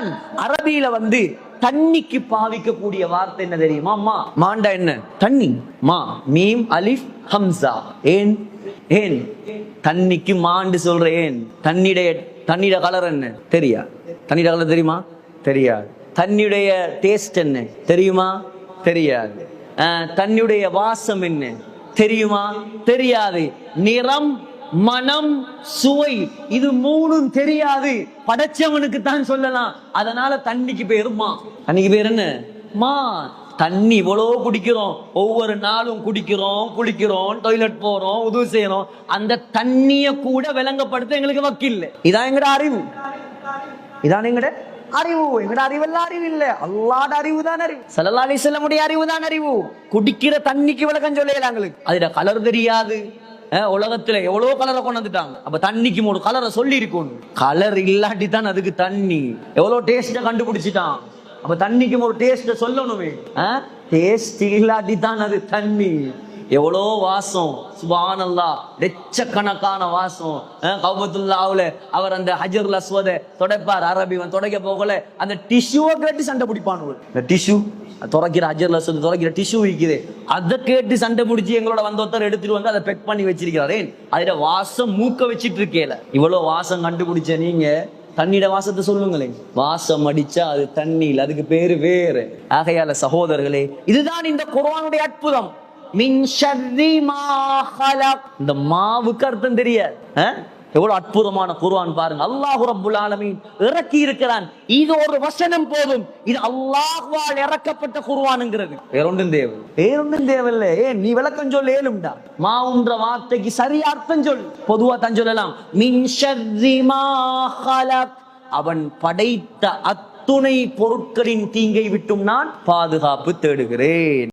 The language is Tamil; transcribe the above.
அரபியில வந்து தண்ணிக்கு பாவிக்கக்கூடிய வார்த்தை என்ன தெரியுமா? மா. மாண்டா என்ன? தண்ணி. மா. மீம் அலிஃப் ஹம்சா. ஏன்? ஏன்? தண்ணிக்கு மாண்டு சொல்ற ஏன்? தண்ணிடைய தண்ணியோட கலர் என்ன? தெரியா? தண்ணியோட கலர் தெரியுமா? தெரியாது. தண்ணியுடைய டேஸ்ட் என்ன? தெரியுமா? தெரியாது. தண்ணியுடைய வாசம் என்ன? தெரியுமா? தெரியாது. நிறம் மனம் சுவை இது மூணும் தெரியாது. படைச்சவனுக்கு தான் சொல்லலாம். அதனால தண்ணிக்கு பேரு மா. தண்ணிக்கு பேர் என்ன? மா. தண்ணி இவ்வளோ குடிக்கிறோம். ஒவ்வொரு நாளும் குடிக்கிறோம் குளிக்கிறோம் டாய்லெட் போறோம் உதவி செய்யறோம் அந்த தண்ணிய கூட விளங்கப்படுத்த எங்களுக்கு வக்கில்லை. இதான் எங்கட அறிவு. இதான் எங்கட அறிவு. எங்கட அறிவெல்லாம் அறிவு இல்ல. அல்லாட அறிவு தான் அறிவு. சல்லல்லா அலிஸ்லமுடைய அறிவு தான் அறிவு. குடிக்கிற தண்ணிக்கு விளக்கம் சொல்லல எங்களுக்கு. அதுல கலர் தெரியாது. உலகத்துல எவ்வளவு கலரை கொண்டு வந்துட்டாங்க. அப்ப தண்ணிக்கு மூணு கலரை சொல்லி இருக்கும் கலர் இல்லாட்டி தான் அதுக்கு தண்ணி. எவ்வளவு டேஸ்ட கண்டுபிடிச்சிட்டான். அப்ப தண்ணிக்கு ஒரு டேஸ்ட சொல்லணுமே. டேஸ்ட் இல்லாட்டி தான் அது தண்ணி. எவ்வளோ வாசம். சுபானல்லா. லட்சக்கணக்கான வாசம். கௌபத்துல்லாவுல அவர் அந்த ஹஜர் அஸ்வத தொடைப்பார். அரபிவன் தொடைக்க போகல. அந்த டிஷ்யூவை கேட்டு சண்டை பிடிப்பானு இந்த டிஷ்யூ துறைக்கிற ஹஜருல் அஸ்வத் துறைக்கிற டிஷ்யூ விற்குது அதை கேட்டு சண்டை பிடிச்சி எங்களோட வந்த ஒருத்தர் எடுத்துட்டு வந்து அதை பெக் பண்ணி வச்சிருக்கிறாரே. அதுல வாசம் மூக்க வச்சிட்டு இருக்கேல இவ்வளவு வாசம் கண்டுபிடிச்ச நீங்க தண்ணியோட வாசத்தை சொல்லுங்களேன். வாசம் அடிச்சா அது தண்ணீர் அதுக்கு பேரு வேறு. ஆகையால சகோதரர்களே இதுதான் இந்த குர்ஆனுடைய அற்புதம். இந்த மாவுக்கு அர்த்தம் தெரியாது. எவ்வளவு அற்புதமான குர்ஆன் பாருங்க. அல்லாஹ் ரப்புல் ஆலமீன் இறக்கி இருக்கிறான். இது ஒரு வசனம் போதும். இது அல்லாஹ்வால் இறக்கப்பட்ட குர்ஆனுங்கிறது. வேறொன்றும் தேவை வேறொன்றும் தேவையில்லை. ஏன்? நீ விளக்கம் சொல்ல ஏழும்டா மாவுன்ற வார்த்தைக்கு சரியா அர்த்தம் சொல் பொதுவா தான் சொல்லலாம். மின். அவன் படைத்த அத்துணை பொருட்களின் தீங்கை விட்டும் நான் பாதுகாப்பு தேடுகிறேன்.